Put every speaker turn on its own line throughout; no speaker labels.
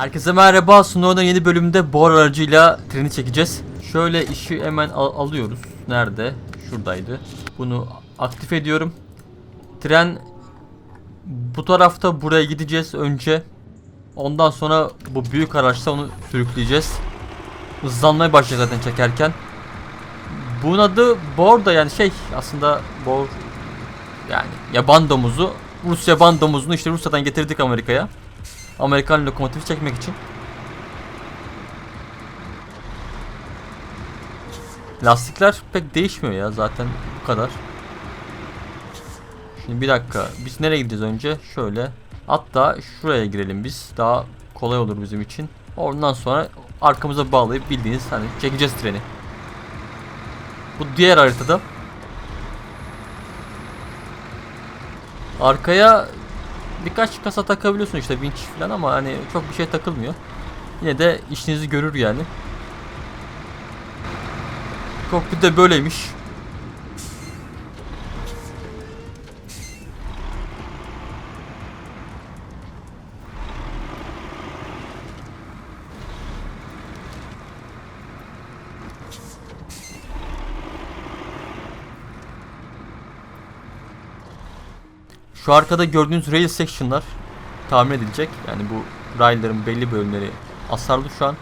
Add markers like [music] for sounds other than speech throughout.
Herkese merhaba. Snow'dan yeni bölümde bor aracıyla treni çekeceğiz. Şöyle işi hemen al- alıyoruz. Nerede? Şuradaydı. Bunu aktif ediyorum. Tren bu tarafta buraya gideceğiz önce. Ondan sonra bu büyük araçta onu sürükleyeceğiz. Hızlanmaya başlayacak zaten çekerken. Bunun adı bor da yani şey aslında bor yani yaban domuzu. Rus yaban domuzunu işte Rusya'dan getirdik Amerika'ya. Amerikan lokomotifi çekmek için. Lastikler pek değişmiyor ya zaten bu kadar. Şimdi bir dakika biz nereye gideceğiz önce? Şöyle. Hatta şuraya girelim biz. Daha kolay olur bizim için. Ondan sonra arkamıza bağlayıp bildiğiniz hani çekeceğiz treni. Bu diğer haritada. Arkaya birkaç kasa takabiliyorsun işte vinç falan ama hani çok bir şey takılmıyor. Yine de işinizi görür yani. Kokpit de böyleymiş. Şu arkada gördüğünüz rail section'lar tamir edilecek. Yani bu rail'lerin belli bölümleri hasarlı şu an.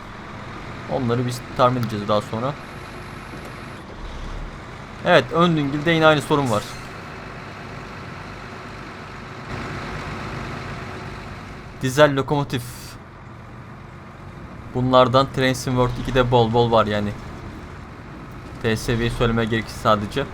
Onları biz tamir edeceğiz daha sonra. Evet ön dingilde yine aynı sorun var. Dizel lokomotif. Bunlardan Trainsim World 2'de bol bol var yani. TSV'yi söylemeye gerekirse sadece.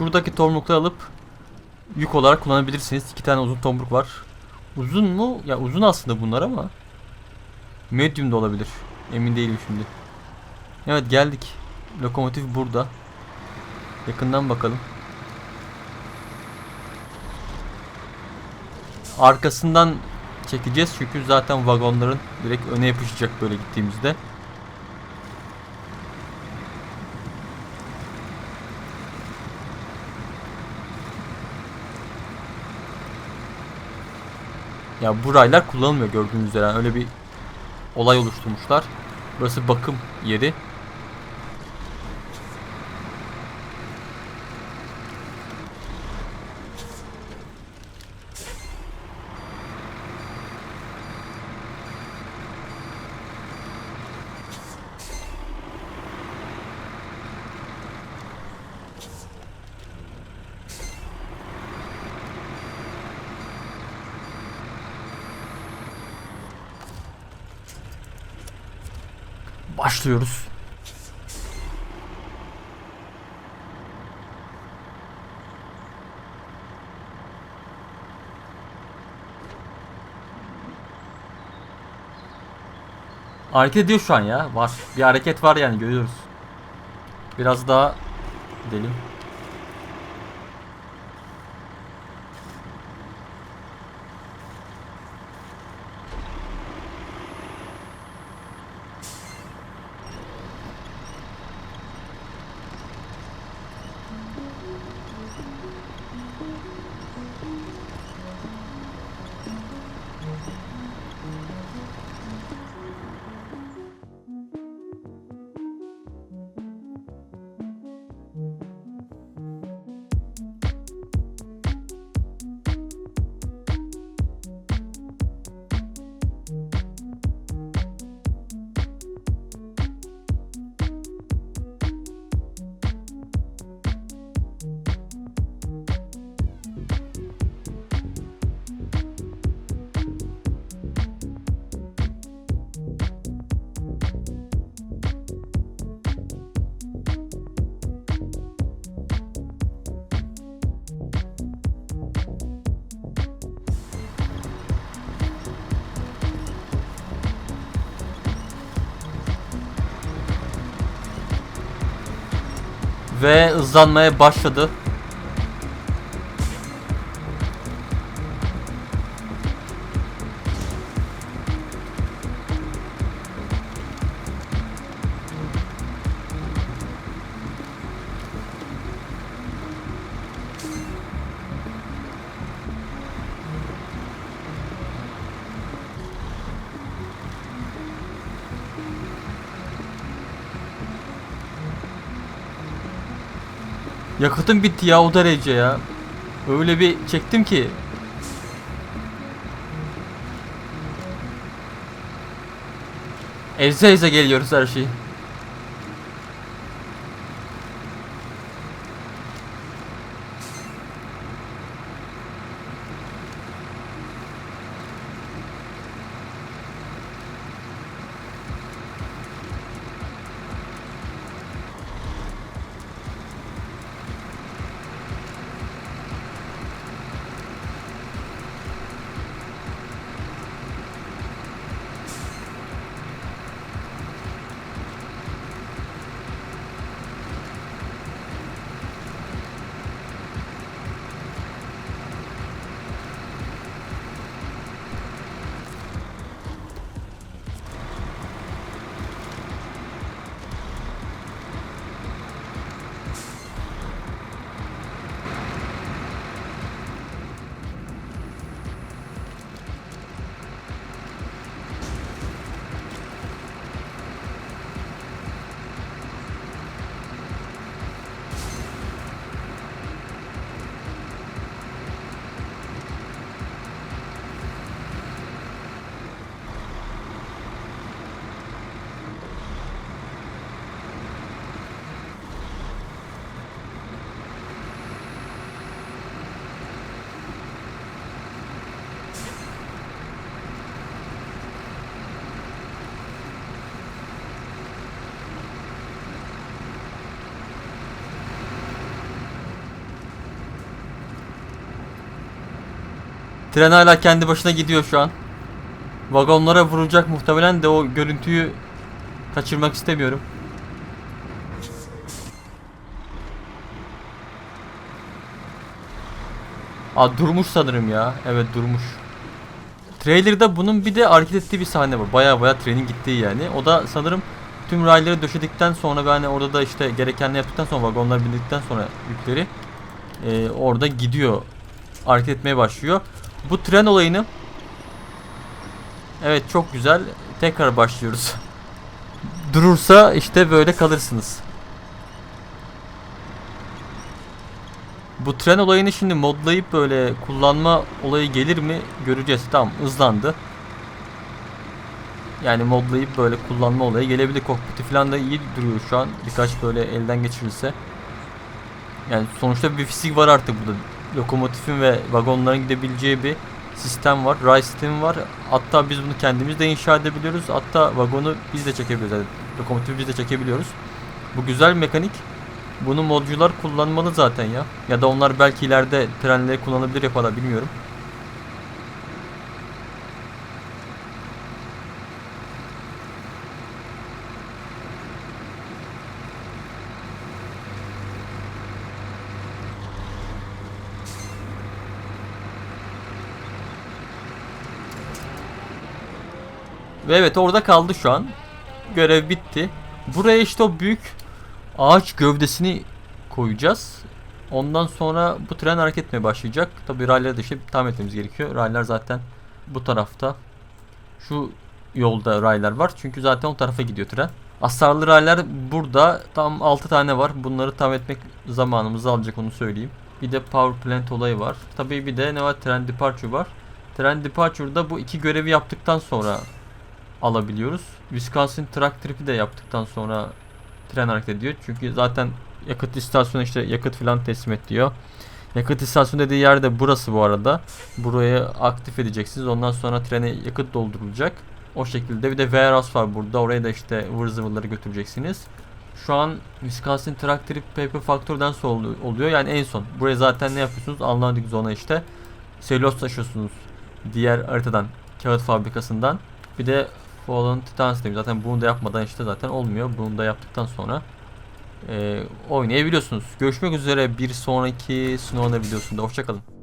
Şuradaki tomrukları alıp yük olarak kullanabilirsiniz. İki tane uzun tomruk var. Uzun mu? Ya uzun aslında bunlar ama. Medium da olabilir. Emin değilim şimdi. Evet geldik. Lokomotif burada. Yakından bakalım. Arkasından çekeceğiz çünkü zaten vagonların direkt öne yapışacak böyle gittiğimizde. Ya bu raylar kullanılmıyor gördüğünüz üzere. Yani öyle bir olay oluşturmuşlar. Burası bakım yeri. Başlıyoruz. Hareket ediyor şu an ya. Var. Bir hareket var yani görüyoruz. Biraz daha gidelim. Ve hızlanmaya başladı. Yakıtım bitti ya o derece ya. Öyle bir çektim ki. Eze eze geliyoruz her şeyi. Tren hala kendi başına gidiyor şu an. Vagonlara vuracak muhtemelen de o görüntüyü kaçırmak istemiyorum. Aa durmuş sanırım ya. Evet durmuş. Trailer'da bunun bir de hareket bir sahne var. Baya baya trenin gittiği yani. O da sanırım tüm rayları döşedikten sonra ve orada da işte gerekenleri yaptıktan sonra vagonlar bindikten sonra yükleri e, orada gidiyor. Hareket etmeye başlıyor. Bu tren olayını Evet çok güzel. Tekrar başlıyoruz. [laughs] Durursa işte böyle kalırsınız. Bu tren olayını şimdi modlayıp böyle kullanma olayı gelir mi göreceğiz. Tamam hızlandı. Yani modlayıp böyle kullanma olayı gelebilir. Kokpiti falan da iyi duruyor şu an. Birkaç böyle elden geçirirse. Yani sonuçta bir fizik var artık burada. Lokomotifin ve vagonların gidebileceği bir sistem var. Ray sistemi var. Hatta biz bunu kendimiz de inşa edebiliyoruz. Hatta vagonu biz de çekebiliyoruz. Yani lokomotifi biz de çekebiliyoruz. Bu güzel mekanik. Bunu modcular kullanmalı zaten ya. Ya da onlar belki ileride trenleri kullanabilir yaparlar bilmiyorum. Ve evet orada kaldı şu an. Görev bitti. Buraya işte o büyük ağaç gövdesini koyacağız. Ondan sonra bu tren hareket etmeye başlayacak. Tabi rayları da işte tahmin etmemiz gerekiyor. Raylar zaten bu tarafta. Şu yolda raylar var. Çünkü zaten o tarafa gidiyor tren. Asarlı raylar burada. Tam 6 tane var. Bunları tam etmek zamanımızı alacak onu söyleyeyim. Bir de power plant olayı var. Tabii bir de ne var? Tren departure var. Tren departure'da bu iki görevi yaptıktan sonra alabiliyoruz. Wisconsin Truck Trip'i de yaptıktan sonra tren hareket ediyor. Çünkü zaten yakıt istasyonu işte yakıt filan teslim et diyor. Yakıt istasyonu dediği yerde burası bu arada. Burayı aktif edeceksiniz. Ondan sonra trene yakıt doldurulacak. O şekilde bir de warehouse var burada. Oraya da işte ıvır zıvırları götüreceksiniz. Şu an Wisconsin Truck Trip Paper Factory'den oluyor. Yani en son. Buraya zaten ne yapıyorsunuz? Alınan zona işte. Selüloz taşıyorsunuz. Diğer haritadan. Kağıt fabrikasından. Bir de Fallen Titans demiş. Zaten bunu da yapmadan işte zaten olmuyor. Bunu da yaptıktan sonra e, oynayabiliyorsunuz. Görüşmek üzere bir sonraki Snowrunner videosunda. Hoşçakalın.